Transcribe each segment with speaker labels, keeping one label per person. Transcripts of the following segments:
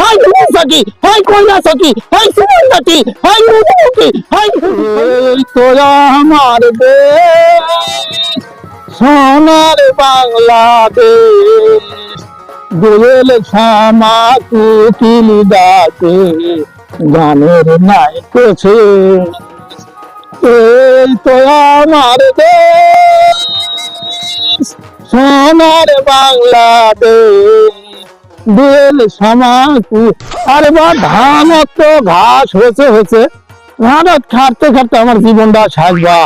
Speaker 1: High সকি হাই কইলা সকি হাই সুমন্দাতি হাই মুখি হাই এই তো আমার দেশ, সোনার বাংলাদেশ। দোয়েল শ্যামা কুকিল ডাকে, গানের নাই কোছে এই তো আমার দেশ। সোনার বাংলাদেশ বেল সামাকু আরে বা ধান তো ঘাস হয়েছে হয়েছে। ধান খাটতে খাটতে আমার জীবনটা সাজবা।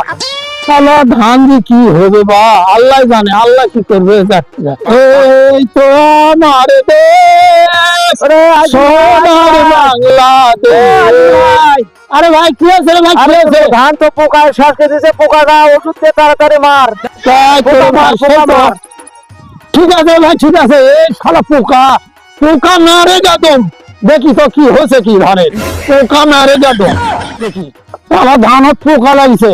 Speaker 1: তাহলে ধান যে কি হবে বা? আল্লাহ জানে আল্লাহ কি করবে এই তো আমার আরে ভাই কি আছে ভাই কি আছে
Speaker 2: ধান তো পোকায় শ্বাস দিছে পোকাটা ওষুধ দিয়ে তাড়াতাড়ি মার। পোকা পোকা মার।
Speaker 1: ঠিক আছে ভাই ঠিক আছে এই শালা পোকা পোকা মারে যাদম দেখি তো কি হয়েছে কি ধানের পোকা মারে যাদম দেখি আমার ধানত পোকা লাগছে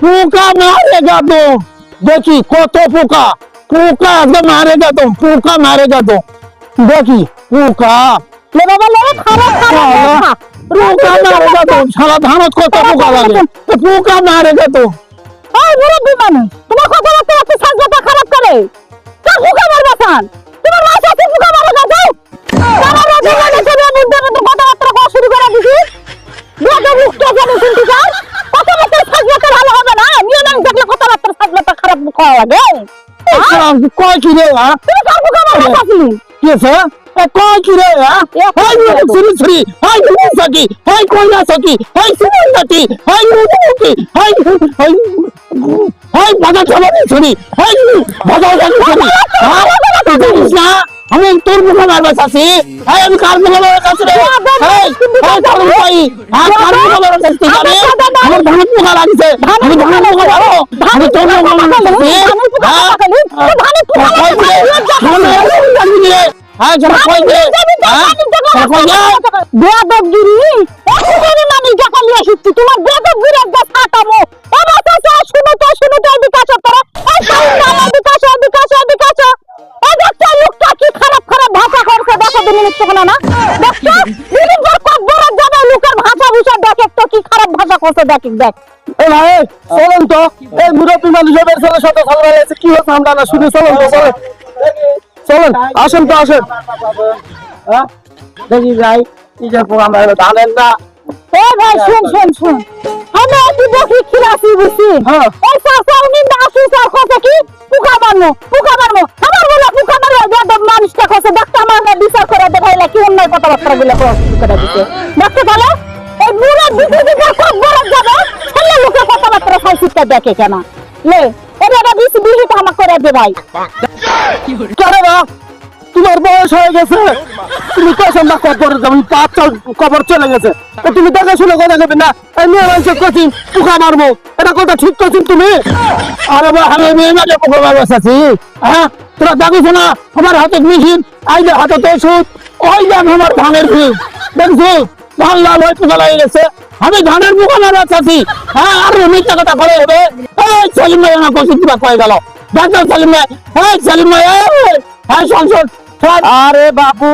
Speaker 1: পোকা মারে যাদম দেখি কত পোকা পোকা একদম মারে যাদম পোকা মারে যাদম দেখি পোকা
Speaker 3: লে বাবা লে খারাপ খারাপ
Speaker 1: শালা, পোকা মারে যাদম সারা ধানত কত পোকা লাগে তো পোকা মারে যাদম
Speaker 3: ওই মুরব্বী মানুষ তোমার কথাবার্তা একটু সাজটা খারাপ করে সান তোমার মা সাথে ফুকা মারা যাও। আমার রাজা মানে ছেলে মুদ্দে মতো কথাবার্তা কওয়া শুরু করে দিছি দুটো মুখটা জানো শুনতে চাও কথাবার্তা সাজটা ভালো হবে না নিয়ে নাম দেখলে কথাবার্তা সাজটা খারাপ মুখ লাগে
Speaker 1: শালা, কয় কি রে হ্যাঁ?
Speaker 3: তুমি কার ফুকা মারবা চাচি
Speaker 1: কি আছে কয় কি রে হ্যাঁ? হাই শ্রী শ্রী হাই সকি হাই কইলা সকি হাই সুমন্দাতি হাই মুখি হাই হাই হাই বাজা চালানি শুনি হাই বাজা চালানি শুনি তুই জানিস না আমি তোর মুখে চাষি হাই আমি কার মুখে মারবা চাষি রে হাই হাই তোর ভাই হ্যাঁ কার মুখে তুই জানিস আমার ধানের মুখে লাগিছে আমি ধানের মুখে মারো আমি তোর মুখে মারবা চাষি হ্যাঁ
Speaker 3: ধানের ফুকা
Speaker 1: কই রে ধানের রে হ্যাঁ যারা কই রে হ্যাঁ যারা কই রে
Speaker 3: বেদবগিরি এখনই মানে টাকা নিয়ে আসছি তোমার বেদবগিরি একটা ছাটামো এবার করছে দেখ দেখ।
Speaker 2: এই ভাই চলেন তো। এই মুরব্বী মানুষের লাগছে কি হচ্ছে আমরা না শুনে চলেন তো চলেন। চলেন আসেন তো আসেন। হ্যাঁ? দেখি ভাই কি যে আমরা ধানের না।
Speaker 3: এ ভাই শুন শুন শুন। আমি একটু খিলাসি বুঝছি?
Speaker 2: হ্যাঁ।
Speaker 3: এই চাষা উনি না আসি কি? পুকা মারমো পুকা মারমো আমার বলে পুকা মারবো যাদব মানুষটা কছে দেখতে আমার না বিচার করে দেখাইলে কি অন্য কথাবার্তা গুলো করে দেখতে তাহলে সাইসিটা দেখে লে করে দে ভাই
Speaker 2: কেন বয়স হয়ে গেছে তুমি কবর কবর চলে গেছে তুমি দেখে শুনে কথা নেবে না মেয়ে মানুষের কঠিন পোকা মারবো এটা কথা ঠিক করছেন তুমি
Speaker 1: আরে আমি হ্যাঁ তোরা দেখিস না আমার হাতে মেশিন যে হাতে ওষুধ ওই যে আমার ধানের বীজ দেখছ ধান লাল হয়ে পোকা লাগে গেছে। আমি ধানের পোকা মারবা চাষি হ্যাঁ আর মিথ্যা কথা করে হবে। এই সেলিম ভাই আমার কষি দিবা কয়ে গেল। ডাক্তার সেলিম ভাই। এই সেলিম ভাই হ্যাঁ সংসদ
Speaker 2: আরে বাবু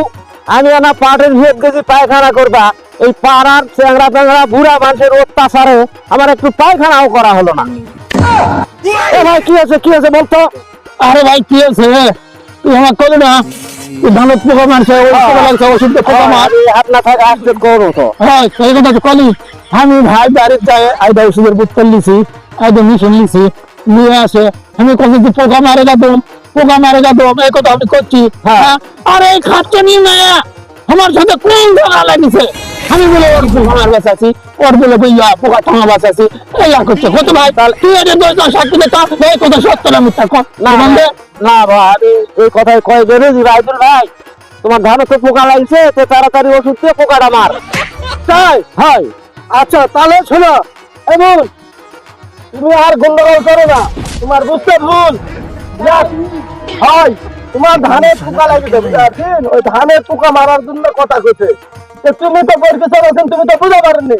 Speaker 2: আমি না পাটের গেছি পায়খানা করবা। এই পাড়ার চ্যাংরা প্যাংরা বুড়া মানুষের অত্যাচারে আমার একটু পায়খানাও করা হলো না। এ ভাই কি আছে কি আছে বলতো?
Speaker 1: আরে ভাই কি আছে তুই আমার কলে না। ধানের পোকা মারছে পোকা লাগছে ওষুধ দিয়ে পোকা মার।
Speaker 2: হাত না থাকে আসতে করো তো।
Speaker 1: হ্যাঁ এই কথা কলি। আমি ভাই বাড়ির যায় আইডা ওষুধের বোতল লিছি আইডা মিশন লিছি নিয়ে আসে। আমি কত তুই পোকা মারে যাব পোকা মারে যাব এই কথা আমি করছি হ্যাঁ। আরে এই খাচ্ছে নিয়ে আমার সাথে কোন ধরা লাগিছে। আমি বলে ওর পোকা মার বাঁচাছি ওর বলে বইয়া পোকা থামা বাঁচাছি এই আর করছে কত ভাই? তুই এটা না সাক্ষী দে তো এই কথা সত্য না মিথ্যা কর।
Speaker 2: না না ভাই আমি এই কথাই কয় দিই রাইদুল ভাই। তোমার ধানে তো পোকা লাগছে তো তাড়াতাড়ি ওষুধ দিয়ে পোকাটা মার। তাই? হয়। আচ্ছা তাহলে শোনো এমন তুমি আর গন্ডগোল করো না তোমার বুঝতে ভুল। হয়। তোমার ধানে পোকা লাগিছে বুঝতে পারছেন? ওই ধানে পোকা মারার জন্য কথা কইছে। তো তুমি তো পরীক্ষা আছেন তুমি তো বুঝতে পারেননি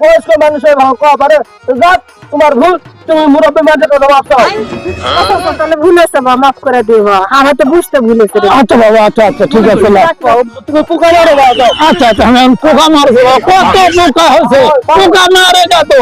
Speaker 2: বয়স্ক মানুষের হক পারে। যাক তোমার ভুল তুমি মুরব্বী মানুষের কথা ভাবছ
Speaker 3: তাহলে ভুল হয়েছে বা মাফ করে দিব আমার তো বুঝতে ভুল হয়েছে
Speaker 1: আচ্ছা বাবা আচ্ছা আচ্ছা ঠিক আছে
Speaker 2: তুমি পোকা মারে
Speaker 1: আচ্ছা আচ্ছা আমি পোকা মারবো কত পোকা হয়েছে? পোকা মারে যা তো।